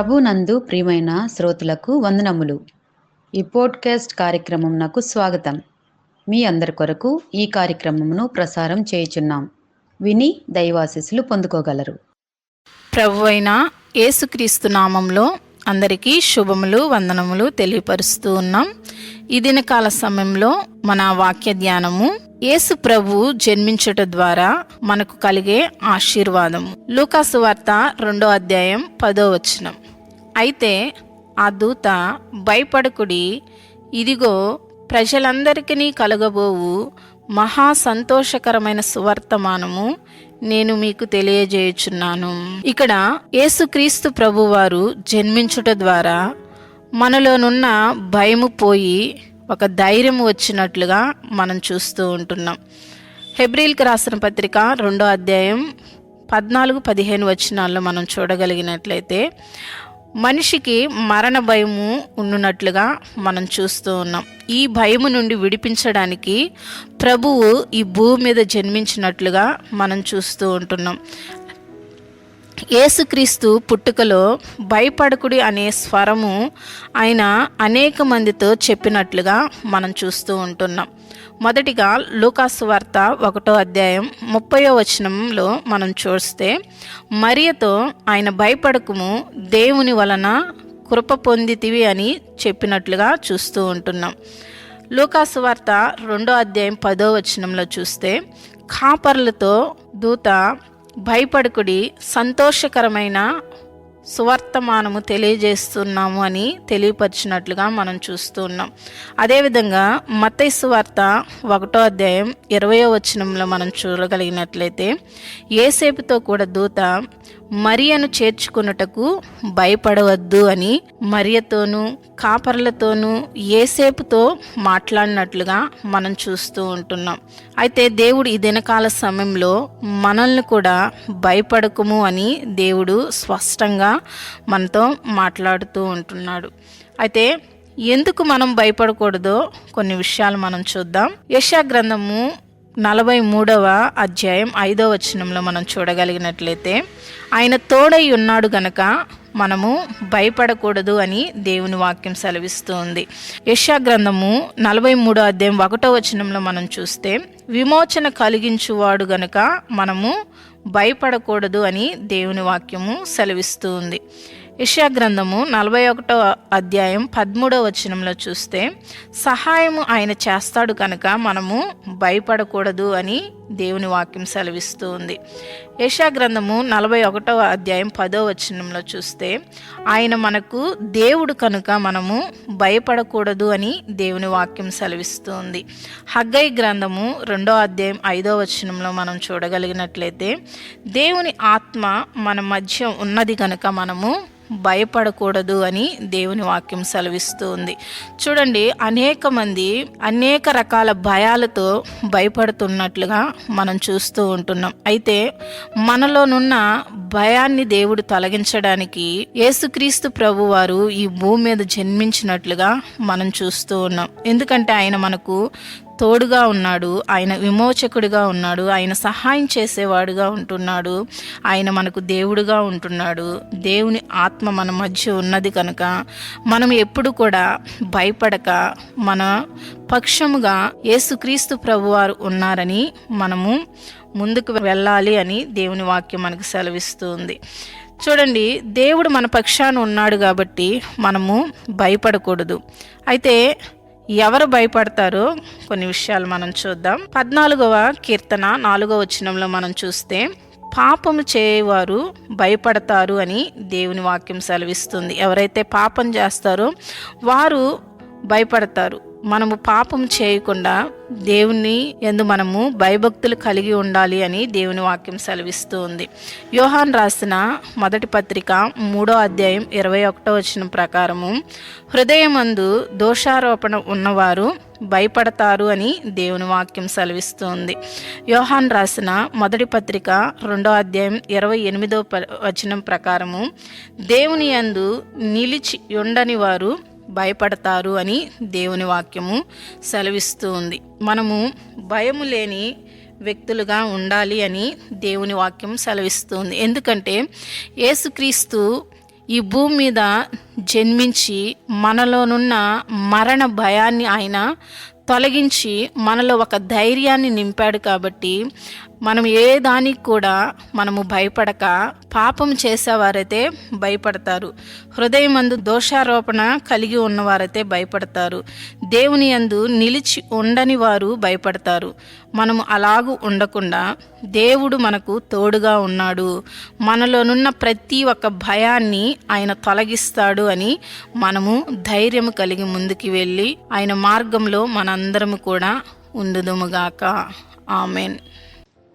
ప్రభునందు ప్రియమైన శ్రోతలకు వందనములు. ఈ పోడ్కాస్ట్ కార్యక్రమం నాకు స్వాగతం. మీ అందరి కొరకు ఈ కార్యక్రమమును ప్రసారం చేయుచున్నాం. విని దైవాశీస్సులు పొందుకోగలరు. ప్రభు అయిన యేసుక్రీస్తు నామంలో అందరికీ శుభములు వందనములు తెలియపరుస్తూ ఉన్నాం. ఈ దినకాల సమయంలో మన వాక్య ధ్యానము యేసు ప్రభు జన్మించుట ద్వారా మనకు కలిగే ఆశీర్వాదము. లూకాసు వార్త రెండో అధ్యాయం పదో వచనం. అయితే ఆ దూత భయపడకుడి ఇదిగో ప్రజలందరికీ కలగబోవు మహా సంతోషకరమైన సువర్తమానము నేను మీకు తెలియజేయుచున్నాను. ఇక్కడ యేసుక్రీస్తు ప్రభువారు జన్మించుట ద్వారా మనలోనున్న భయము పోయి ఒక ధైర్యం వచ్చినట్లుగా మనం చూస్తూ ఉంటున్నాం. హెబ్రిల్కి రాసిన పత్రిక రెండో అధ్యాయం పద్నాలుగు పదిహేను వచనాల్లో మనం చూడగలిగినట్లయితే మనిషికి మరణ భయము ఉన్నట్లుగా మనం చూస్తూ ఉన్నాం. ఈ భయము నుండి విడిపించడానికి ప్రభువు ఈ భూమి మీద జన్మించినట్లుగా మనం చూస్తూ ఉంటున్నాం. యేసుక్రీస్తు పుట్టుకలో భయపడకుడి అనే స్వరము ఆయన అనేక మందితో చెప్పినట్లుగా మనం చూస్తూ ఉంటున్నాం. మొదటిగా లూకాసు వార్త ఒకటో అధ్యాయం ముప్పయో వచనంలో మనం చూస్తే మరియతో ఆయన భయపడకము దేవుని వలన కృప పొందితివి అని చెప్పినట్లుగా చూస్తూ ఉంటున్నాం. లూకాసు వార్త రెండో అధ్యాయం పదో వచనంలో చూస్తే కాపర్లతో దూత భయపడకుడి సంతోషకరమైన సువర్తమానము తెలియజేస్తున్నాము అని తెలియపరిచినట్లుగా మనం చూస్తూ ఉన్నాం. అదేవిధంగా మతై సువార్త ఒకటో అధ్యాయం ఇరవయో వచనంలో మనం చూడగలిగినట్లయితే ఏసేపుతో కూడా దూత మరియను చేర్చుకున్నటకు భయపడవద్దు అని మరియతోనూ కాపర్లతోనూ ఏసేపుతో మాట్లాడినట్లుగా మనం చూస్తూ ఉంటున్నాం. అయితే దేవుడు ఈ దినకాల సమయంలో మనల్ని కూడా భయపడకము అని దేవుడు స్పష్టంగా మనతో మాట్లాడుతూ ఉంటున్నాడు. అయితే ఎందుకు మనం భయపడకూడదో కొన్ని విషయాలు మనం చూద్దాం. యశా గ్రంథము నలభై మూడవ అధ్యాయం ఐదవ వచనంలో మనం చూడగలిగినట్లయితే ఆయన తోడై ఉన్నాడు గనక మనము భయపడకూడదు అని దేవుని వాక్యం సెలవిస్తుంది యశా గ్రంథము నలభై మూడో అధ్యాయం ఒకటో వచనంలో మనం చూస్తే విమోచన కలిగించువాడు గనక మనము భయపడకూడదు అని దేవుని వాక్యము సెలవిస్తూ ఉంది యశా గ్రంథము నలభై ఒకటో అధ్యాయం పదమూడో వచనంలో చూస్తే సహాయము ఆయన చేస్తాడు కనుక మనము భయపడకూడదు అని దేవుని వాక్యం సెలవిస్తూ ఉంది యశా గ్రంథము నలభై ఒకటో అధ్యాయం పదో వచనంలో చూస్తే ఆయన మనకు దేవుడు కనుక మనము భయపడకూడదు అని దేవుని వాక్యం సెలవిస్తుంది. హగ్గై గ్రంథము రెండో అధ్యాయం ఐదో వచనంలో మనం చూడగలిగినట్లయితే దేవుని ఆత్మ మన మధ్య ఉన్నది కనుక మనము భయపడకూడదు అని దేవుని వాక్యం సెలవిస్తూ ఉంది చూడండి అనేక మంది అనేక రకాల భయాలతో భయపడుతున్నట్లుగా మనం చూస్తూ ఉంటున్నాం. అయితే మనలోనున్న భయాన్ని దేవుడు తొలగించడానికి యేసుక్రీస్తు ప్రభు వారు ఈ భూమి మీద జన్మించినట్లుగా మనం చూస్తూ ఉన్నాం. ఎందుకంటే ఆయన మనకు తోడుగా ఉన్నాడు ఆయన విమోచకుడిగా ఉన్నాడు ఆయన సహాయం చేసేవాడుగా ఉంటున్నాడు ఆయన మనకు దేవుడుగా ఉంటున్నాడు దేవుని ఆత్మ మన మధ్య ఉన్నది కనుక మనం ఎప్పుడు కూడా భయపడక మన పక్షముగా యేసుక్రీస్తు ప్రభువారు ఉన్నారని మనము ముందుకు వెళ్ళాలి అని దేవుని వాక్యం మనకు సెలవిస్తుంది. చూడండి దేవుడు మన పక్షాన ఉన్నాడు కాబట్టి మనము భయపడకూడదు. అయితే ఎవరు భయపడతారో కొన్ని విషయాలు మనం చూద్దాం. పద్నాలుగవ కీర్తన నాలుగవ వచనంలో మనం చూస్తే పాపము చేయవారు భయపడతారు అని దేవుని వాక్యం సెలవిస్తుంది. ఎవరైతే పాపం చేస్తారో వారు భయపడతారు. మనము పాపం చేయకుండా దేవుని ఎందు మనము భయభక్తులు కలిగి ఉండాలి అని దేవుని వాక్యం సెలవిస్తూ ఉంది. యోహాన్ రాసిన మొదటి పత్రిక మూడో అధ్యాయం ఇరవై ఒకటో వచ్చిన ప్రకారము హృదయమందు దోషారోపణ ఉన్నవారు భయపడతారు అని దేవుని వాక్యం సెలవిస్తుంది యోహాన్ రాసిన మొదటి పత్రిక రెండో అధ్యాయం ఇరవై ఎనిమిదో వచనం ప్రకారము దేవుని యందు నిలిచి ఉండని వారు భయపడతారు అని దేవుని వాక్యము సెలవిస్తూ ఉంది. మనము భయము లేని వ్యక్తులుగా ఉండాలి అని దేవుని వాక్యం సెలవిస్తుంది ఎందుకంటే యేసుక్రీస్తు ఈ భూమి మీద జన్మించి మనలోనున్న మరణ భయాన్ని ఆయన తొలగించి మనలో ఒక ధైర్యాన్ని నింపాడు కాబట్టి మనం ఏ దానికి కూడా మనము భయపడక పాపం చేసేవారైతే భయపడతారు. హృదయమందు దోషారోపణ కలిగి ఉన్నవారైతే భయపడతారు. దేవుని యందు నిలిచి ఉండని వారు భయపడతారు. మనము అలాగూ ఉండకుండా దేవుడు మనకు తోడుగా ఉన్నాడు. మనలోనున్న ప్రతి ఒక్క భయాన్ని ఆయన తొలగిస్తాడు అని మనము ధైర్యం కలిగి ముందుకు వెళ్ళి ఆయన మార్గంలో మనందరము కూడా ఉండుదుముగాక amen.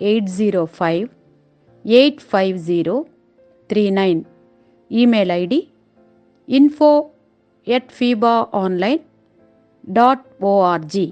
eight zero five eight five zero three nine email ID info at feeba online dot ORG